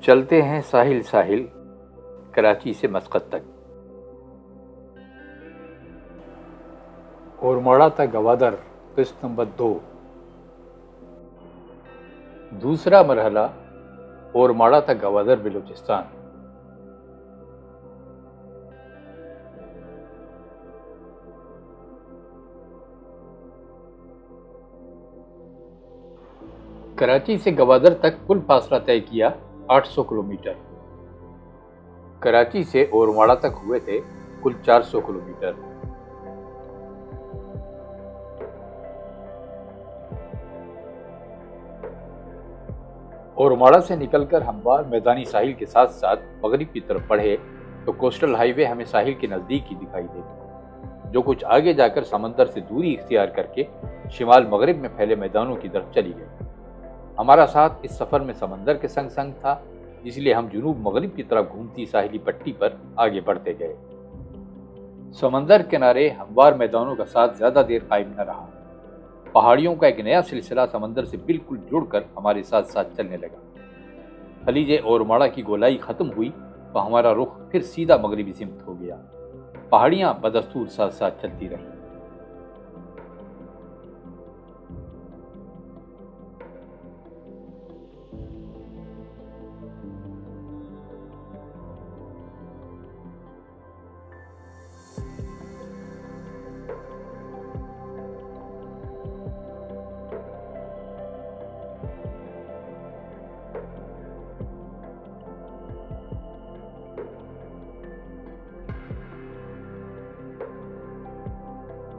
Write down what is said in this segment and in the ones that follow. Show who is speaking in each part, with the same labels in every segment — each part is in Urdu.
Speaker 1: چلتے ہیں ساحل ساحل کراچی سے مسقط تک۔ اور موڑا تھا گوادر، قسط نمبر دو۔ دوسرا مرحلہ اور ماڑا تھا گوادر بلوچستان۔ کراچی سے گوادر تک کل فاصلہ طے کیا۔ آٹھ سو کلو میٹر کراچی سے اور تک ہوئے تھے کل چار سو کلو میٹر سے نکل کر ہموار میدانی ساحل کے ساتھ ساتھ مغرب کی طرف بڑھے تو کوسٹل ہائی وے ہمیں ساحل کے نزدیک ہی دکھائی دے۔ جو کچھ آگے جا کر سمندر سے دوری اختیار کر کے شمال مغرب میں پھیلے میدانوں کی طرف چلی گئی۔ ہمارا ساتھ اس سفر میں سمندر کے سنگ سنگ تھا، اس لیے ہم جنوب مغرب کی طرف گھومتی ساحلی پٹی پر آگے بڑھتے گئے۔ سمندر کنارے ہموار میدانوں کا ساتھ زیادہ دیر قائم نہ رہا۔ پہاڑیوں کا ایک نیا سلسلہ سمندر سے بالکل جڑ کر ہمارے ساتھ ساتھ چلنے لگا۔ خلیج اور ماڑا کی گولائی ختم ہوئی تو ہمارا رخ پھر سیدھا مغربی سمت ہو گیا۔ پہاڑیاں بدستور ساتھ ساتھ چلتی رہیں۔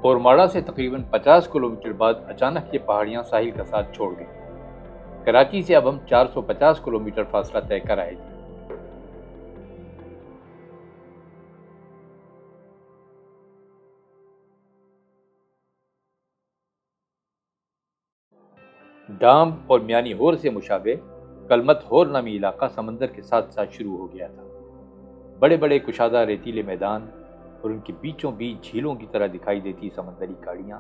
Speaker 1: اور ماڑا سے تقریباً پچاس کلومیٹر بعد اچانک یہ پہاڑیاں ساحل کا ساتھ چھوڑ گئی کراچی سے اب ہم چار سو پچاس کلومیٹر فاصلہ طے کر آئے تھے ڈام اور میانی ہور سے مشابہ کلمت ہور نامی علاقہ سمندر کے ساتھ ساتھ شروع ہو گیا تھا۔ بڑے بڑے کشادہ ریتیلے میدان اور ان کے بیچوں بیچ جھیلوں کی طرح دکھائی دیتی سمندری کھاڑیاں۔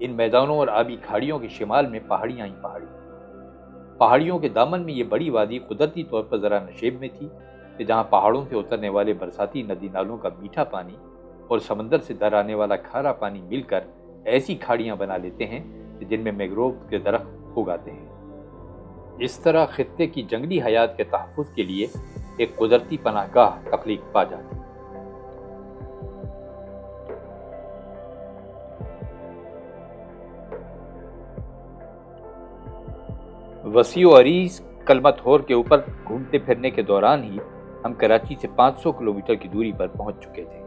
Speaker 1: ان میدانوں اور آبی کھاڑیوں کے شمال میں پہاڑیاں ہی پہاڑیاں پہاڑیوں کے دامن میں یہ بڑی وادی قدرتی طور پر ذرا نشیب میں تھی کہ جہاں پہاڑوں سے اترنے والے برساتی ندی نالوں کا میٹھا پانی اور سمندر سے در آنے والا کھارا پانی مل کر ایسی کھاڑیاں بنا لیتے ہیں جن میں میگروو کے درخت اگاتے ہیں۔ اس طرح خطے کی جنگلی حیات کے تحفظ کے لیے ایک قدرتی پناہ گاہ تخلیق پا جاتی۔ وسیع و عریض کلمت ہور کے اوپر گھومتے پھرنے کے دوران ہی ہم کراچی سے پانچ سو کلومیٹر کی دوری پر پہنچ چکے تھے۔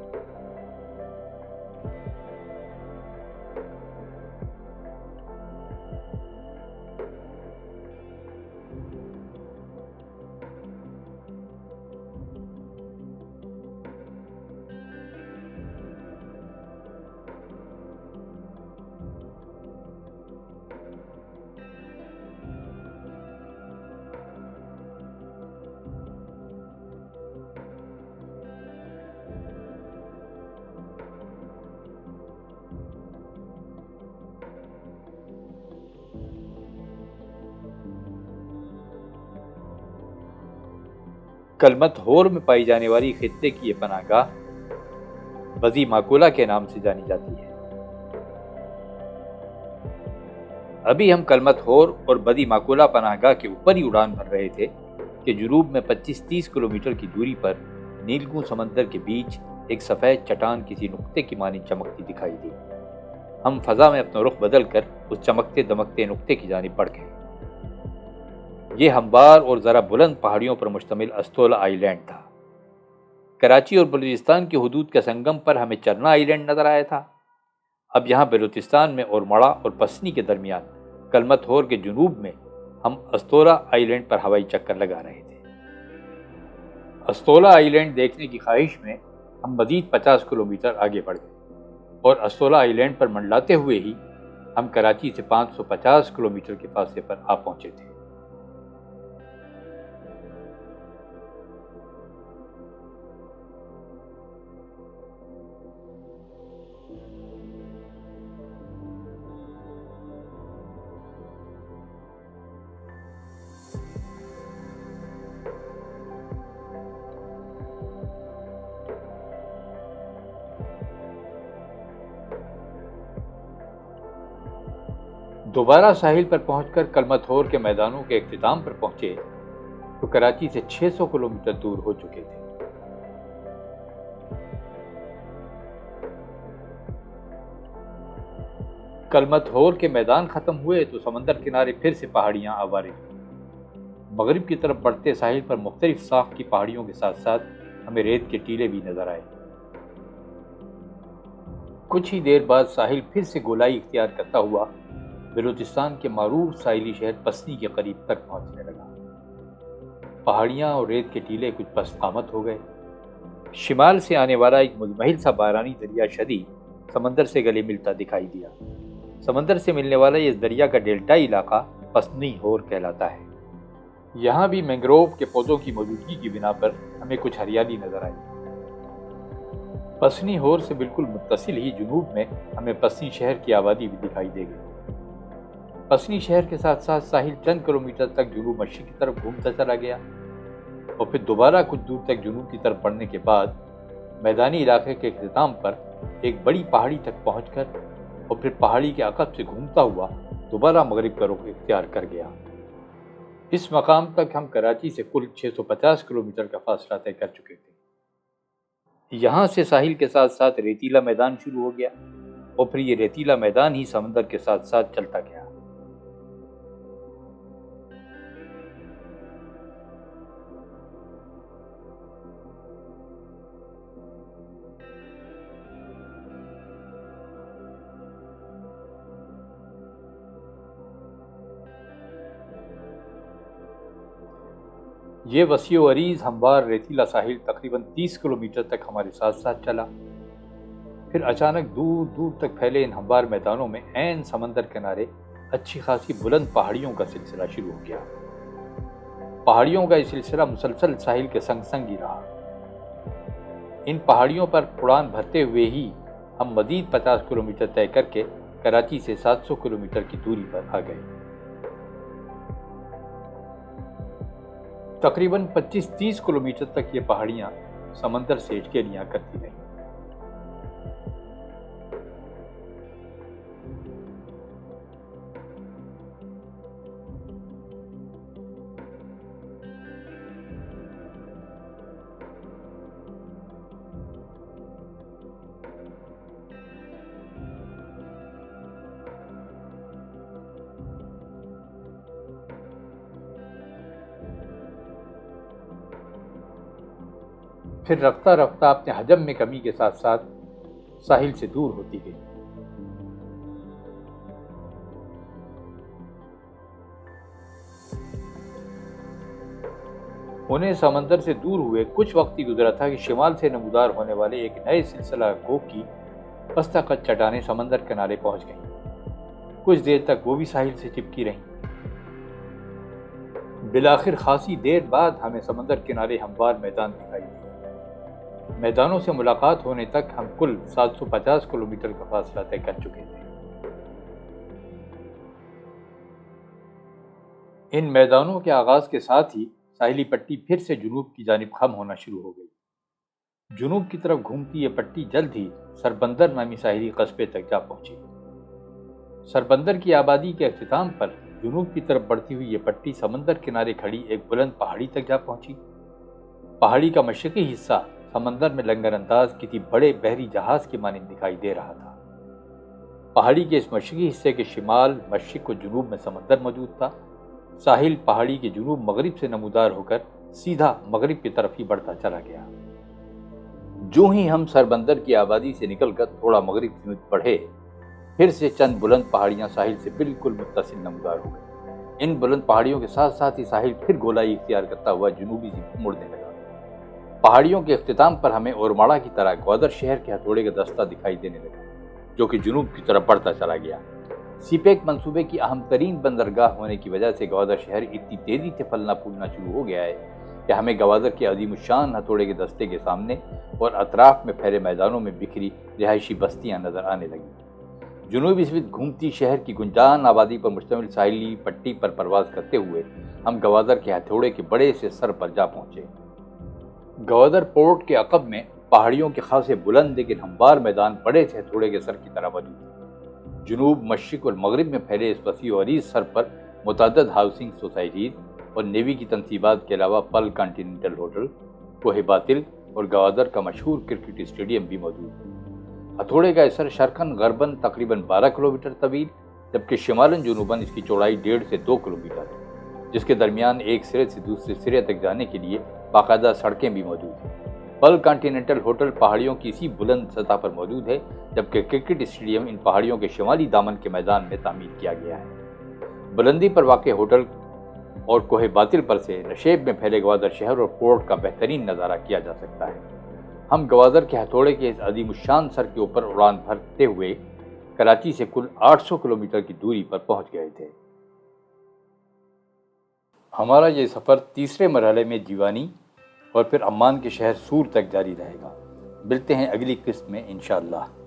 Speaker 1: کلمت ہور میں پائی جانے والی خطے کی یہ پناہ گاہ بزی ماکولا کے نام سے جانی جاتی ہے۔ ابھی ہم کلمت ہور اور بدی ماکولا پناہ گاہ کے اوپر ہی اڑان بھر رہے تھے کہ جنوب میں پچیس تیس کلومیٹر کی دوری پر نیلگوں سمندر کے بیچ ایک سفید چٹان کسی نقطے کی مانی چمکتی دکھائی دی۔ ہم فضا میں اپنا رخ بدل کر اس چمکتے دمکتے نقطے کی جانب بڑھ گئے۔ یہ ہموار اور ذرا بلند پہاڑیوں پر مشتمل استولا آئی لینڈ تھا۔ کراچی اور بلوچستان کی حدود کے سنگم پر ہمیں چرنا آئی لینڈ نظر آیا تھا۔ اب یہاں بلوچستان میں اور مڑا اور پسنی کے درمیان کلمت ہور کے جنوب میں ہم استولا آئی لینڈ پر ہوائی چکر لگا رہے تھے۔ استولا آئی لینڈ دیکھنے کی خواہش میں ہم مزید پچاس کلومیٹر آگے بڑھ گئے اور استولا آئی لینڈ پر منڈلاتے ہوئے ہی ہم کراچی سے پانچ سو پچاس کلومیٹر کے فاصلے پر آ پہنچے تھے۔ دوبارہ ساحل پر پہنچ کر کلمتھور کے میدانوں کے اختتام پر پہنچے تو کراچی سے چھ سو کلومیٹر دور ہو چکے تھے۔ کلمت ہور کے میدان ختم ہوئے تو سمندر کنارے پھر سے پہاڑیاں آوارے۔ مغرب کی طرف بڑھتے ساحل پر مختلف ساخ کی پہاڑیوں کے ساتھ ساتھ ہمیں ریت کے ٹیلے بھی نظر آئے۔ کچھ ہی دیر بعد ساحل پھر سے گولائی اختیار کرتا ہوا بلوچستان کے معروف ساحلی شہر پسنی کے قریب تک پہنچنے لگا۔ پہاڑیاں اور ریت کے ٹیلے کچھ پس قامت ہو گئے۔ شمال سے آنے والا ایک مزمحل سا بارانی دریا شدی سمندر سے گلے ملتا دکھائی دیا۔ سمندر سے ملنے والا یہ دریا کا ڈیلٹا علاقہ پسنی ہور کہلاتا ہے۔ یہاں بھی مینگروو کے پودوں کی موجودگی کی بنا پر ہمیں کچھ ہریالی نظر آئی۔ پسنی ہور سے بالکل متصل ہی جنوب میں ہمیں پسنی شہر کی آبادی بھی دکھائی دے گئی۔ پسنی شہر کے ساتھ ساتھ ساحل چند کلومیٹر تک جنوب مشرق کی طرف گھومتا چلا گیا اور پھر دوبارہ کچھ دور تک جنوب کی طرف بڑھنے کے بعد میدانی علاقے کے اختتام پر ایک بڑی پہاڑی تک پہنچ کر اور پھر پہاڑی کے عقب سے گھومتا ہوا دوبارہ مغرب کا رخ اختیار کر گیا۔ اس مقام تک ہم کراچی سے کل چھ سو پچاس کلومیٹر کا فاصلہ طے کر چکے تھے۔ یہاں سے ساحل کے ساتھ ساتھ ریتیلا میدان شروع ہو گیا اور پھر یہ ریتیلا میدان ہی سمندر کے ساتھ ساتھ چلتا گیا۔ یہ وسیع و عریض ہموار ریتیلا ساحل تقریباً تیس کلومیٹر تک ہمارے ساتھ ساتھ چلا۔ پھر اچانک دور دور تک پھیلے ان ہموار میدانوں میں عین سمندر کنارے اچھی خاصی بلند پہاڑیوں کا سلسلہ شروع ہو گیا۔ پہاڑیوں کا یہ سلسلہ مسلسل ساحل کے سنگ سنگ ہی رہا۔ ان پہاڑیوں پر اڑان بھرتے ہوئے ہی ہم مزید پچاس کلومیٹر طے کر کے کراچی سے سات سو کلومیٹر کی دوری پر آ گئے۔ تقریباً پچیس تیس کلومیٹر تک یہ پہاڑیاں سمندر سے اٹکے لیا کرتی رہیں۔ پھر رفتہ رفتہ اپنے حجم میں کمی کے ساتھ ساتھ ساحل سے دور ہوتی گئی۔ انہیں سمندر سے دور ہوئے کچھ وقت ہی گزرا تھا کہ شمال سے نمودار ہونے والے ایک نئے سلسلہ کوک کی پستہ قد چٹانیں سمندر کنارے پہنچ گئیں۔ کچھ دیر تک وہ بھی ساحل سے چپکی رہیں۔ بلاخر خاصی دیر بعد ہمیں سمندر کنارے ہموار میدان دکھائی دی۔ میدانوں سے ملاقات ہونے تک ہم کل سات سو پچاس کلومیٹر کا فاصلہ طے کر چکے تھے۔ ان میدانوں کے آغاز کے ساتھ ہی ساحلی پٹی پھر سے جنوب کی جانب خم ہونا شروع ہو گئی۔ جنوب کی طرف گھومتی یہ پٹی جلد ہی سربندر نامی ساحلی قصبے تک جا پہنچی۔ سربندر کی آبادی کے اختتام پر جنوب کی طرف بڑھتی ہوئی یہ پٹی سمندر کنارے کھڑی ایک بلند پہاڑی تک جا پہنچی۔ پہاڑی کا مشرقی حصہ سمندر میں لنگر انداز کسی بڑے بحری جہاز کی مانند دکھائی دے رہا تھا۔ پہاڑی کے اس مشرقی حصے کے شمال مشرق و جنوب میں سمندر موجود تھا۔ ساحل پہاڑی کے جنوب مغرب سے نمودار ہو کر سیدھا مغرب کی طرف ہی بڑھتا چلا گیا۔ جو ہی ہم سربندر کی آبادی سے نکل کر تھوڑا مغرب کی بڑھے، پھر سے چند بلند پہاڑیاں ساحل سے بالکل متصل نمودار ہو گئی ان بلند پہاڑیوں کے ساتھ ساتھ ہی ساحل پھر گولائی اختیار کرتا ہوا جنوبی سے مڑنے لگا۔ پہاڑیوں کے اختتام پر ہمیں اورماڑا کی طرح گوادر شہر کے ہتھوڑے کا دستہ دکھائی دینے لگا جو کہ جنوب کی طرف بڑھتا چلا گیا۔ سی پیک منصوبے کی اہم ترین بندرگاہ ہونے کی وجہ سے گوادر شہر اتنی تیزی سے پھلنا پھولنا شروع ہو گیا ہے کہ ہمیں گوادر کے عظیم الشان ہتھوڑے کے دستے کے سامنے اور اطراف میں پھیلے میدانوں میں بکھری رہائشی بستیاں نظر آنے لگیں۔ جنوبی اس وقت گھومتی شہر کی گنجان آبادی پر مشتمل ساحلی پٹی پر پرواز کرتے ہوئے ہم گوادر کے ہتھوڑے کے بڑے سے سر پر جا پہنچے۔ گوادر پورٹ کے عقب میں پہاڑیوں کے خاصے بلند لیکن ہموار میدان بڑے سے تھوڑے کے سر کی طرح موجود جنوب مشرق اور مغرب میں پھیلے اس وسیع و عریض سر پر متعدد ہاؤسنگ سوسائٹیز اور نیوی کی تنصیبات کے علاوہ پل کانٹیننٹل ہوٹل کوہ باطل اور گوادر کا مشہور کرکٹ اسٹیڈیم بھی موجود ہے۔ ہتھوڑے کا اثر شرکن غربن تقریباً بارہ کلومیٹر طویل، جبکہ شمالاً جنوباً اس کی چوڑائی ڈیڑھ سے دو کلومیٹر ہے، جس کے درمیان ایک سرے سے دوسرے سرے تک جانے کے لیے باقاعدہ سڑکیں بھی موجود ہیں۔ پل کانٹیننٹل ہوٹل پہاڑیوں کی اسی بلند سطح پر موجود ہے، جبکہ کرکٹ اسٹیڈیم ان پہاڑیوں کے شمالی دامن کے میدان میں تعمیر کیا گیا ہے۔ بلندی پر واقع ہوٹل اور کوہ باطل پر سے نشیب میں پھیلے گوادر شہر اور پورٹ کا بہترین نظارہ کیا جا سکتا ہے۔ ہم گوادر کے ہتھوڑے کے اس عظیم الشان سر کے اوپر اڑان بھرتے ہوئے کراچی سے کل آٹھ سو کلومیٹر کی دوری پر پہنچ گئے تھے۔ ہمارا یہ سفر تیسرے مرحلے میں جیوانی اور پھر عمان کے شہر سور تک جاری رہے گا۔ ملتے ہیں اگلی قسط میں انشاءاللہ۔